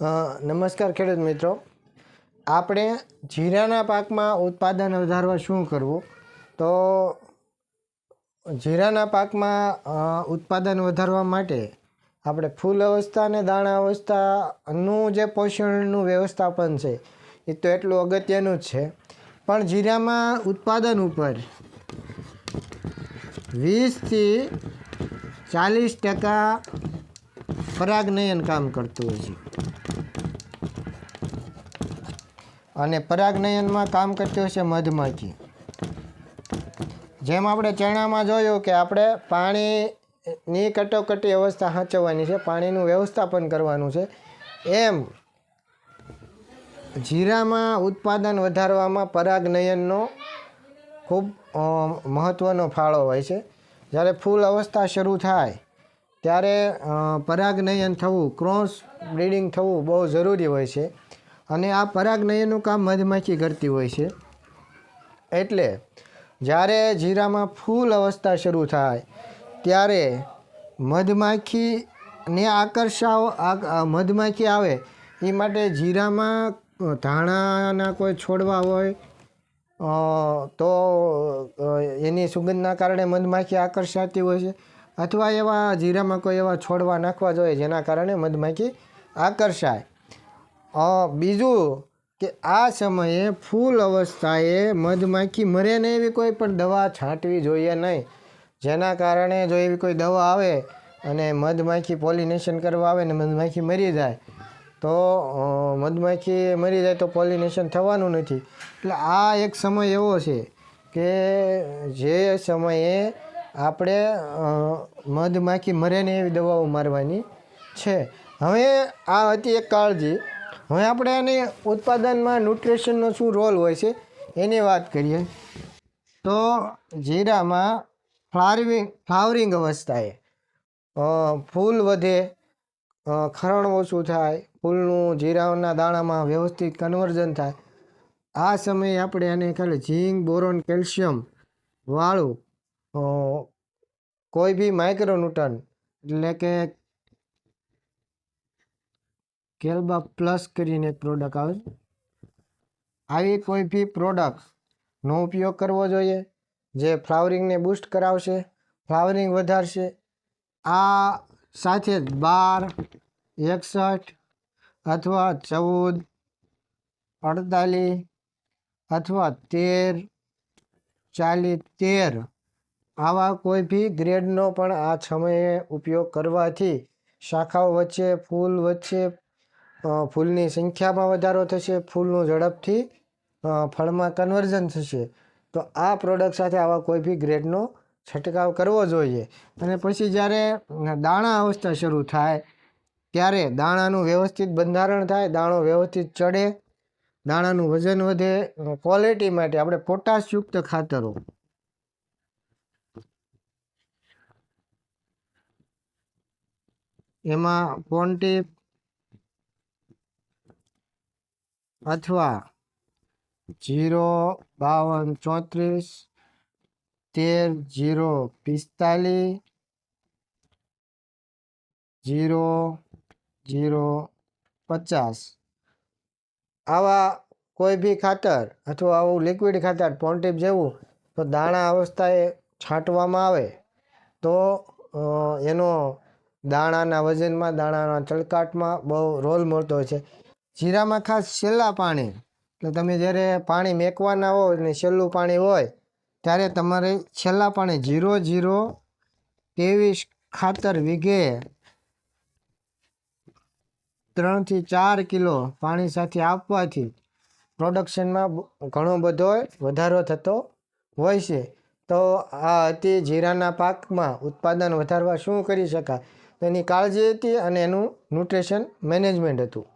નમસ્કાર ખેડૂત મિત્રો. આપણે જીરાના પાકમાં ઉત્પાદન વધારવા શું કરવું? તો જીરાના પાકમાં ઉત્પાદન વધારવા માટે આપણે ફૂલ અવસ્થા અને દાણા અવસ્થાનું જે પોષણનું વ્યવસ્થાપન છે, એ તો એટલું અગત્યનું જ છે. પણ જીરામાં ઉત્પાદન ઉપર વીસથી ચાલીસ ટકા પરાગનયન કામ કરતું હોય છે. અને પરાગનયનમાં કામ કરતી હોય છે મધમાખી. જેમ આપણે ચણામાં જોયું કે આપણે પાણીની કટોકટી અવસ્થા સાચવવાની છે, પાણીનું વ્યવસ્થાપન કરવાનું છે, એમ જીરામાં ઉત્પાદન વધારવામાં પરાગનયનનો ખૂબ મહત્ત્વનો ફાળો હોય છે. જ્યારે ફૂલ અવસ્થા શરૂ થાય, ત્યારે પરાગનયન થવું, ક્રોસ બ્રીડિંગ થવું બહુ જરૂરી હોય છે. અને આ પરાગનયનનું કામ મધમાખી કરતી હોય છે. એટલે જ્યારે જીરામાં ફૂલ અવસ્થા શરૂ થાય, ત્યારે મધમાખીને આકર્ષાવ મધમાખી આવે, એ માટે જીરામાં ધાણાના કોઈ છોડવા હોય તો એની સુગંધના કારણે મધમાખી આકર્ષાતી હોય છે. અથવા એવા જીરામાં કોઈ એવા છોડવા નાખવા જોઈએ, જેના કારણે મધમાખી આકર્ષાય. બીજું કે આ સમયે ફૂલ અવસ્થાએ મધમાખી મરે ને એવી કોઈ પણ દવા છાંટવી જોઈએ નહીં. જેના કારણે જો એવી કોઈ દવા આવે અને મધમાખી પોલિનેશન કરવા આવે ને મધમાખી મરી જાય, તો મધમાખી મરી જાય તો પોલિનેશન થવાનું નથી. એટલે આ એક સમય એવો છે કે જે સમયે આપણે મધમાખી મરે ને એવી દવાઓ મારવાની છે. હવે આ હતી એક કાળજી. હવે આપણે આને ઉત્પાદનમાં ન્યુટ્રિશનનો શું રોલ હોય છે એની વાત કરીએ. તો જીરામાં ફ્લાવરિંગ ફ્લાવરિંગ અવસ્થાએ ફૂલ વધે ખરણ ઓછું થાય, ફૂલનું જીરાના દાણામાં વ્યવસ્થિત કન્વર્ઝન થાય. આ સમયે આપણે આને ખાલી ઝીંક, બોરોન, કેલ્શિયમ વાળું કોઈ બી માઇક્રોન્યુટન એટલે કે કેલ્બા પ્લસ કરીને એક પ્રોડક્ટ આવે છે. આવી કોઈ બી પ્રોડક્ટનો ઉપયોગ કરવો જોઈએ, જે ફ્લાવરિંગને બૂસ્ટ કરાવશે, ફ્લાવરિંગ વધારશે, આ સાથે જ બાર, એકસઠ અથવા ચૌદ, અડતાલીસ અથવા તેર, ચાલીસ, તેર આવા કોઈ બી ગ્રેડનો પણ આ સમયે ઉપયોગ કરવાથી શાખાઓ વચ્ચે, ફૂલ વચ્ચે ફૂલની સંખ્યામાં વધારો થશે, ફૂલનું ઝડપથી ફળમાં કન્વર્ઝન થશે. તો આ પ્રોડક્ટ સાથે આવા કોઈ બી ગ્રેડનો છંટકાવ કરવો જોઈએ. અને પછી જ્યારે દાણા અવસ્થા શરૂ થાય, ત્યારે દાણાનું વ્યવસ્થિત બંધારણ થાય, દાણો વ્યવસ્થિત ચડે, દાણાનું વજન વધે ક્વોલિટી માટે આપણે પોટાશયુક્ત ખાતરો. એમાં પોન્ટીપ અથવા જીરો બાવન ચોત્રીસ તેર જીરો પિસ્તાલીસ જીરો જીરો પચાસ. આવા કોઈ બી ખાતર અથવા આવું લિક્વિડ ખાતર પોન્ટીપ જેવું, તો દાણા અવસ્થાએ છાંટવામાં આવે તો એનો દાણાના વજનમાં, દાણાના ચળકાટમાં બહુ રોલ મળતો હોય છે. જીરામાં ખાસ છેલ્લા પાણી. એટલે તમે જ્યારે પાણી મેકવાના હો ને છેલ્લું પાણી હોય, ત્યારે તમારે છેલ્લા પાણી જીરો જીરો ત્રેવીસ ખાતર વીઘે ત્રણથી ચાર કિલો પાણી સાથે આપવાથી પ્રોડક્શનમાં ઘણો બધો વધારો થતો હોય છે. તો આ હતી જીરાના પાકમાં ઉત્પાદન વધારવા શું કરી શકાય? તેની કાળજી હતી અને એનું ન્યુટ્રિશન મેનેજમેન્ટ હતું.